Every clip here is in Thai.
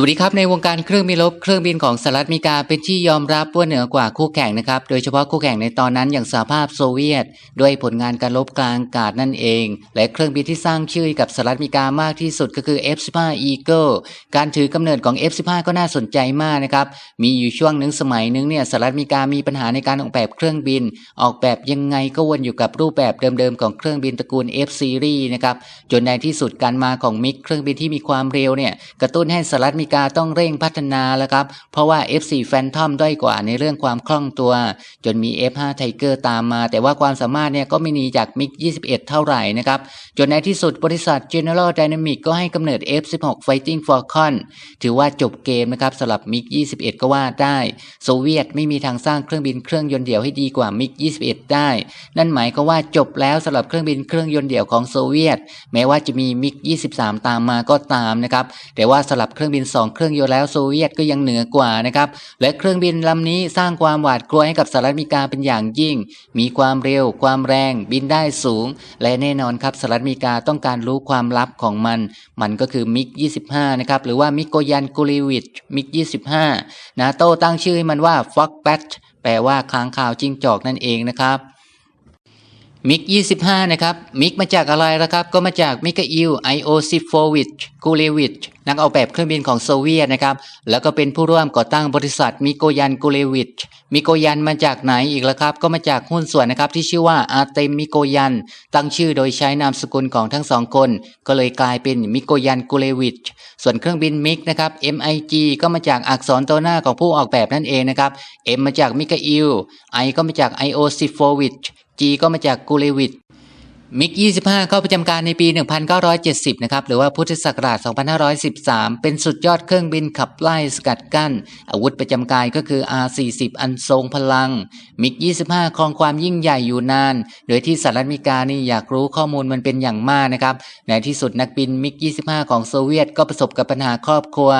สวัสดีครับในวงการเครื่องบินรบเครื่องบินของสหรัฐอเมริกาเป็นที่ยอมรับว่าเหนือกว่าคู่แข่งนะครับโดยเฉพาะคู่แข่งในตอนนั้นอย่างสหภาพโซเวียต ด้วยผลงานการรบกลางอากาศนั่นเอง และเครื่องบินที่สร้างชื่อให้กับสหรัฐอเมริกามากที่สุดก็คือ F-15 Eagle การถือกำเนิดของ F-15 ก็น่าสนใจมากนะครับมีอยู่ช่วงหนึ่งสมัยหนึ่งเนี่ยสหรัฐอเมริกามีปัญหาในการออกแบบเครื่องบิน ออกแบบยังไงก็วนอยู่กับรูปแบบเดิมๆของเครื่องบินตระกูล F Series นะครับจนในที่สุดการมาของมิกเครื่องบินที่มีความเร็วเนี่ยกระตุ้นให้สหรัฐกาต้องเร่งพัฒนาแล้วครับ เพราะว่า F4 Phantom ด้อยกว่าในเรื่องความคล่องตัว จนมี F5 Tiger ตามมา แต่ว่าความสามารถเนี่ยก็ไม่หนีจากมิก21 เท่าไหร่นะครับ จนในที่สุดบริษัท General Dynamics ก็ให้กำเนิด F16 Fighting Falcon ถือว่าจบเกมนะครับสำหรับมิก21 ก็ว่าได้ โซเวียตไม่มีทางสร้างเครื่องบินเครื่องยนต์เดี่ยวให้ดีกว่ามิก21 ได้ นั่นหมายก็ว่าจบแล้วสำหรับเครื่องบินเครื่องยนต์เดี่ยวของโซเวียต แม้ว่าจะมีมิก23 ตามมาก็ตามนะครับแต่ว่าสำหรับเครื่องบิน2 เครื่องยนต์แล้วโซเวียตก็ยังเหนือกว่านะครับและเครื่องบินลำนี้สร้างความหวาดกลัวให้กับสหรัฐอเมริกาเป็นอย่างยิ่ง มีความเร็ว ความแรง บินได้สูง และแน่นอนครับสหรัฐอเมริกาต้องการรู้ความลับของมัน มันก็คือมิก 25 นะครับหรือว่ามิโกยันกูลิวิชมิก 25 นาโตตั้งชื่อให้มันว่าฟ็อกแบทแปลว่าค้างคาวจิ้งจอกนั่นเองนะครับ มิก25 นะครับ มิกมาจากอะไรล่ะครับ ก็มาจากมิกาอิลไอโอซิโฟวิชกูเลวิชนักออกแบบเครื่องบินของโซเวียตนะครับ แล้วก็เป็นผู้ร่วมก่อตั้งบริษัทมิโกยันกูเลวิชมิโกยันมาจากไหนอีกล่ะครับ ก็มาจากหุ้นส่วนนะครับที่ชื่อว่าอาเตมมิโกยัน ตั้งชื่อโดยใช้นามสกุลของทั้งสองคน ก็เลยกลายเป็นมิโกยันกูเลวิชส่วนเครื่องบินมิกนะครับ MIG ก็มาจากอักษรตัวหน้าของผู้ออกแบบนั่นเองนะครับ M มาจากมิกาอิล I ก็มาจากไอโอซิโฟวิ จีก็มาจากกูเลวิต มิก 25 เข้าประจำการในปี 1970 นะครับ หรือว่าพุทธศักราช 2513 เป็นสุดยอดเครื่องบินขับไล่สกัดกั้น อาวุธประจำกายก็คือ R40 อันทรงพลัง มิก 25 ครองความยิ่งใหญ่อยู่นาน โดยที่สหรัฐอเมริกานี่อยากรู้ข้อมูลมันเป็นอย่างมากนะครับ ในที่สุดนักบินมิก 25 ของโซเวียตก็ประสบกับปัญหาครอบครัว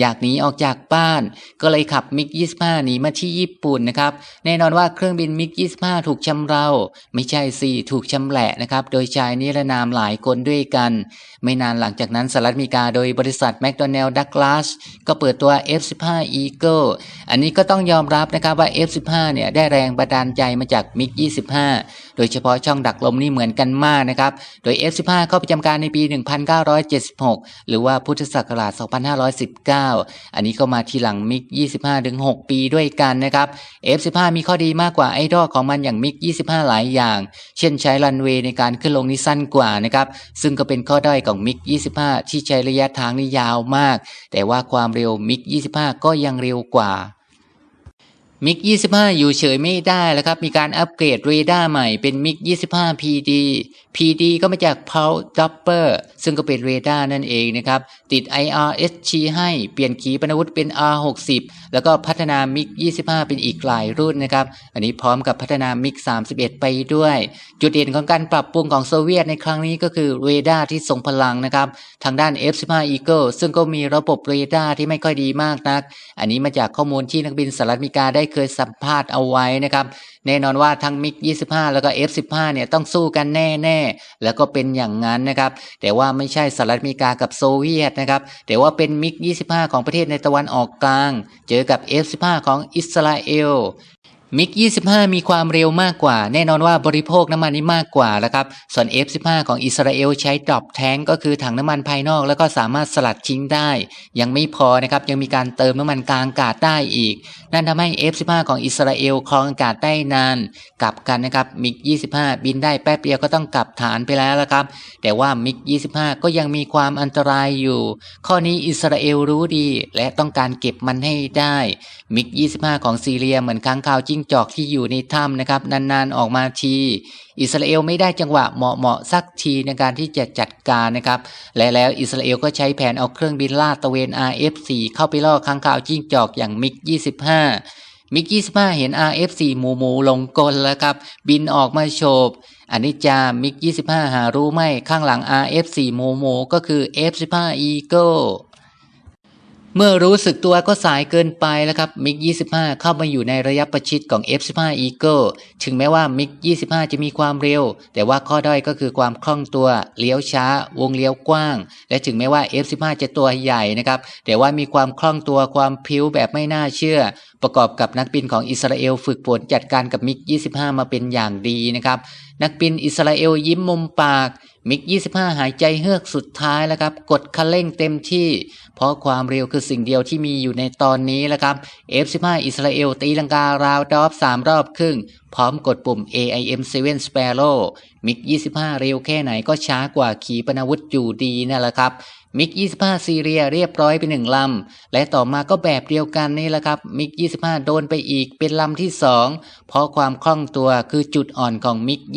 อยากหนีออกจากบ้าน ก็เลยขับมิก 25 หนีมาที่ญี่ปุ่นนะครับ แน่นอนว่าเครื่องบินมิก 25 ถูกชำเรา ไม่ใช่สิถูกชำแหละนะครับโดยชายนิรนามหลายคนด้วยกัน ไม่นานหลังจากนั้นสหรัฐอเมริกาโดยบริษัทแม d โดนัลด์ดักลาสก็เปิดตัว F15 Eagle อันนี้ก็ต้องยอมรับนะครับว่า F15 เนี่ยได้แรงบันดาลใจมาจากมิก25 โดยเฉพาะช่องดักลมนี่เหมือนกันมากนะครับ โดย F15 เข้าประจำการในปี 1976 หรือว่าพุทธศักราช 2519 อันนี้ก็มาทีหลังมิก25ถึง6ปีด้วยกันนะครับ F15 มีข้อดีมากกว่าไอดอลของมันอย่างมิก25 หลายอย่าง เช่นใช้รันเวย์ในการการขึ้นลงนี้สั้นกว่านะครับ ซึ่งก็เป็นข้อด้อยของมิก 25 ที่ใช้ระยะทางนี่ยาวมาก แต่ว่าความเร็วมิก 25 ก็ยังเร็วกว่า มิก 25 อยู่เฉยไม่ได้แล้วครับ มีการอัปเกรดเรดาร์ใหม่เป็นมิก 25 PD PD ก็มาจาก Pulse Doppler ซึ่งก็เป็นเรดาร์นั่นเองนะครับ ติด IRSG ให้เปลี่ยนขีปนาวุธเป็น R60 แล้วก็พัฒนามิก 25 เป็นอีกหลายรุ่นนะครับ อันนี้พร้อมกับพัฒนามิก 31 ไปด้วย จุดเด่นของการปรับปรุงของโซเวียตในครั้งนี้ก็คือเรดาร์ที่ทรงพลังนะครับ ทางด้าน F15 Eagle ซึ่งก็มีระบบเรดาร์ที่ไม่ค่อยดีมากนัก อันนี้มาจากข้อมูลที่นักบินสหรัฐอเมริกาได้เคยสัมภาษณ์เอาไว้นะครับ แน่นอนว่าทั้งมิก 25 แล้วก็ F15 เนี่ยต้องสู้กันแน่ๆ แล้วก็เป็นอย่างนั้นนะครับ แต่ว่าไม่ใช่สหรัฐอเมริกากับโซเวียตนะครับ แต่ว่าเป็นมิก 25 ของประเทศในตะวันออกกลาง เจอกับ F15 ของอิสราเอล มิก 25 มีความเร็วมากกว่า แน่นอนว่าบริโภคน้ำมันนี่มากกว่าแล้วครับ ส่วน F15 ของอิสราเอลใช้ดรอปแทงก็คือถังน้ำมันภายนอก แล้วก็สามารถสลัดทิ้งได้ ยังไม่พอนะครับ ยังมีการเติมน้ำมันกลางอากาศได้อีก นั่นทำให้ F15 ของอิสราเอลครองอากาศได้นาน กลับกันนะครับมิก 25 บินได้แป๊บเดียวก็ต้องกลับฐานไปแล้วละครับ แต่ว่ามิก 25 ก็ยังมีความอันตรายอยู่ ข้อนี้อิสราเอลรู้ดี และต้องการเก็บมันให้ได้มิก 25 ของซีเรียเหมือนค้างคาวจิ้งจอกที่อยู่ในถ้ำนะครับ นานๆออกมาที อิสราเอลไม่ได้จังหวะเหมาะๆสักทีในการที่จะจัดการนะครับ และแล้วอิสราเอลก็ใช้แผนเอาเครื่องบินลาดตระเวน RF4 เข้าไปล่อค้างคาวจิ้งจอกอย่างมิก 25 มิก 25 เห็น RF4 หมูหมูลงกลแล้วครับ บินออกมาโฉบอันนี้จามิก 25 หารู้ไหมข้างหลัง RF4 หมูหมูก็คือ F15 Eagle เมื่อรู้สึกตัวก็สายเกินไปแล้วครับมิก 25 เข้ามาอยู่ในระยะประชิดของ F15 Eagle ถึงแม้ว่ามิก 25 จะมีความเร็ว แต่ว่าข้อด้อยก็คือความคล่องตัว เลี้ยวช้า วงเลี้ยวกว้าง และถึงแม้ว่า F15 จะตัวใหญ่นะครับ แต่ว่ามีความคล่องตัวความพิ้วแบบไม่น่าเชื่อ ประกอบกับนักบินของอิสราเอลฝึกฝนจัดการกับมิก 25 มาเป็นอย่างดีนะครับ นักบินอิสราเอลยิ้มมุมปาก มิก 25 หายใจเฮือกสุดท้ายแล้วครับ กดคันเร่งเต็มที่ เพราะความเร็วคือสิ่งเดียวที่มีอยู่ในตอนนี้แล้วครับ F15 อิสราเอลตีลังการาวดอฟ 3 รอบครึ่ง พร้อมกดปุ่ม AIM 7 Sparrow มิก 25 เร็วแค่ไหนก็ช้ากว่าขีปนาวุธอยู่ดีนั่นแหละครับ มิก 25 ซีเรียเรียบร้อยไปหนึ่งลำ และต่อมาก็แบบเดียวกันนี่แหละครับ มิก 25 โดนไปอีกเป็นลำที่ 2 เพราะความคล่องตัวคือจุดอ่อนของมิก 25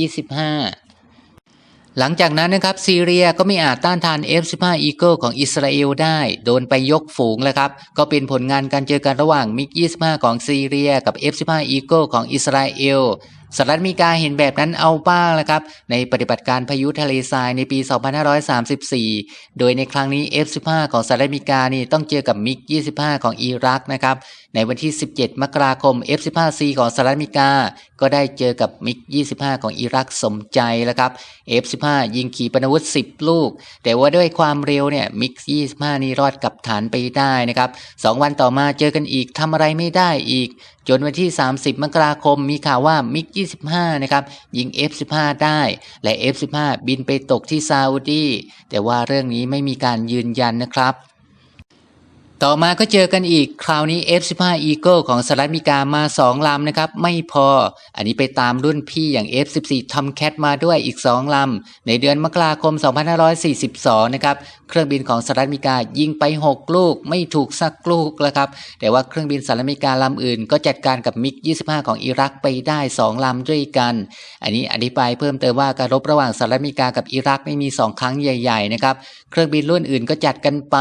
หลังจากนั้นนะครับซีเรียก็ไม่อาจต้านทาน F-15 Eagle ของอิสราเอลได้ โดนไปยกฝูงแล้วครับ ก็เป็นผลงานการเจอกันระหว่างมิก 25 ของซีเรียกับ F-15 Eagle ของอิสราเอล สหรัฐอเมริกาเห็นแบบนั้นเอาบ้างแล้วครับ ในปฏิบัติการพายุทะเลทรายในปี 2534 โดยในครั้งนี้ F-15 ของสหรัฐอเมริกานี่ต้องเจอกับมิก25 ของอิรักนะครับ ในวันที่ 17 มกราคม F-15C ของสหรัฐอเมริกา ก็ได้เจอกับมิก 25 ของอิรักสมใจแล้วครับ F-15 ยิงขีปนาวุธ 10 ลูก แต่ว่าด้วยความเร็วเนี่ยมิก 25 นี่รอดกับฐานไปได้นะครับ 2 วันต่อมาเจอกันอีกทำอะไรไม่ได้อีก จนวันที่ 30 มกราคมมีข่าวว่ามิก 25 นะครับ ยิง F15 ได้ และ F15 บินไปตกที่ซาอุดีแต่ว่าเรื่องนี้ไม่มีการยืนยันนะครับ ต่อมาก็เจอกันอีกคราวนี้ F15 Eagle ของสหรัฐอเมริกามา 2 ลำนะครับ ไม่พอ อันนี้ไปตามรุ่นพี่อย่าง F14 Tomcat มาด้วยอีก 2 ลำ ในเดือนมกราคม 2542 นะครับ เครื่องบินของสหรัฐอเมริกายิงไป 6 ลูกไม่ถูกสักลูกแล้วครับ แต่ว่าเครื่องบินสหรัฐอเมริกาลำอื่น ก็จัดการกับมิก 25 ของอิรักไปได้ 2 ลำด้วยกัน อันนี้อธิบายเพิ่มเติมว่าการรบระหว่างสหรัฐอเมริกากับอิรักไม่มี 2 ครั้งใหญ่ๆนะครับเครื่องบินรุ่นอื่นก็จัดกันไป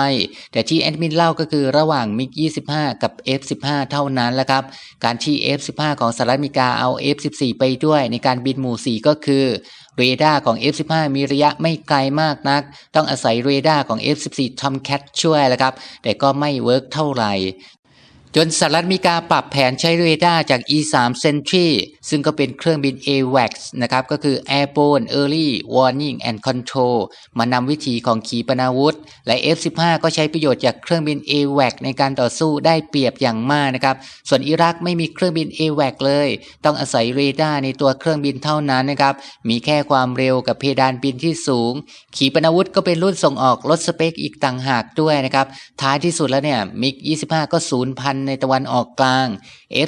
แต่ที่แอดมินเล่าก็ก็คือระหว่างมิก 25 กับ F15 เท่านั้นแหละครับ การที่ F15 ของสหรัฐอเมริกาเอา F14 ไปด้วย ในการบินหมู่ 4 ก็คือเรดาร์ของ F15 มีระยะไม่ไกลมากนัก ต้องอาศัยเรดาร์ของ F14 Tomcat ช่วยแหละครับ แต่ก็ไม่เวิร์กเท่าไหร่ จนสหรัฐอเมริกาปรับแผนใช้เรดาร์จาก E3 Sentry ซึ่งก็เป็นเครื่องบิน AWACS นะครับ ก็คือ Airborne Early Warning and Control มานำวิธีของขีปนาวุธ และ F15 ก็ใช้ประโยชน์จากเครื่องบิน AWACS ในการต่อสู้ได้เปรียบอย่างมากนะครับ ส่วนอิรักไม่มีเครื่องบิน AWACS เลย ต้องอาศัยเรดาร์ในตัวเครื่องบินเท่านั้นนะครับ มีแค่ความเร็วกับเพดานบินที่สูง ขีปนาวุธก็เป็นรุ่นส่งออกลดสเปคอีกต่างหากด้วยนะครับ ท้ายที่สุดแล้วเนี่ยมิก25 ก็สูญพันธในตะวันออกกลาง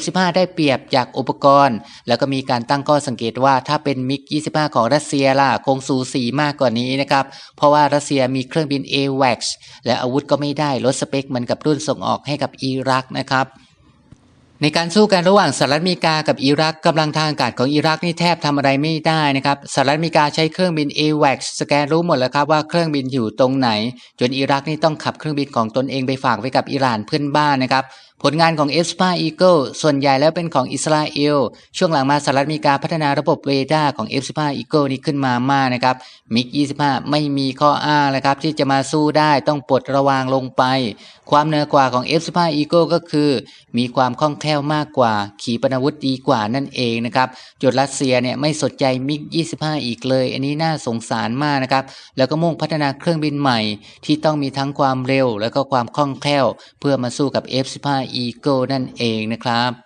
F15 ได้เปรียบจากอุปกรณ์ แล้วก็มีการตั้งข้อสังเกตว่าถ้าเป็นมิก 25 ของรัสเซียล่ะคงสูสีมากกว่านี้นะครับ เพราะว่ารัสเซียมีเครื่องบิน AWACS และอาวุธก็ไม่ได้ลดสเปคเหมือนกับรุ่นส่งออกให้กับอิรักนะครับในการสู้กันระหว่างสหรัฐอเมริกากับอิรักกำลังทางอากาศของอิรักนี่แทบทำอะไรไม่ได้นะครับสหรัฐอเมริกาใช้เครื่องบิน AWACS สแกนรู้หมดแล้วครับว่าเครื่องบินอยู่ตรงไหน จนอิรักนี่ต้องขับเครื่องบินของตนเองไปฝากไว้กับอิหร่านเพื่อนบ้านนะครับผลงานของ F-15 Eagle ส่วนใหญ่แล้วเป็นของอิสราเอล ช่วงหลังมาสหรัฐอเมริกาพัฒนาระบบเรดาร์ของ F-15 Eagle นี้ขึ้นมามากนะครับมิก25 ไม่มีข้ออ้างนะครับที่จะมาสู้ได้ต้องปลดระวางลงไป ความเหนือกว่าของ F-15 Eagle ก็คือ มีความคล่องแคล่วมากกว่า ขีปนาวุธดีกว่านั่นเองนะครับจนรัสเซียเนี่ยไม่สนใจมิก25 อีกเลย อันนี้น่าสงสารมากนะครับแล้วก็มุ่งพัฒนาเครื่องบินใหม่ ที่ต้องมีทั้งความเร็ว และก็ความคล่องแคล่ว เพื่อมาสู้กับ F-15 อีโก้นั่นเองนะครับ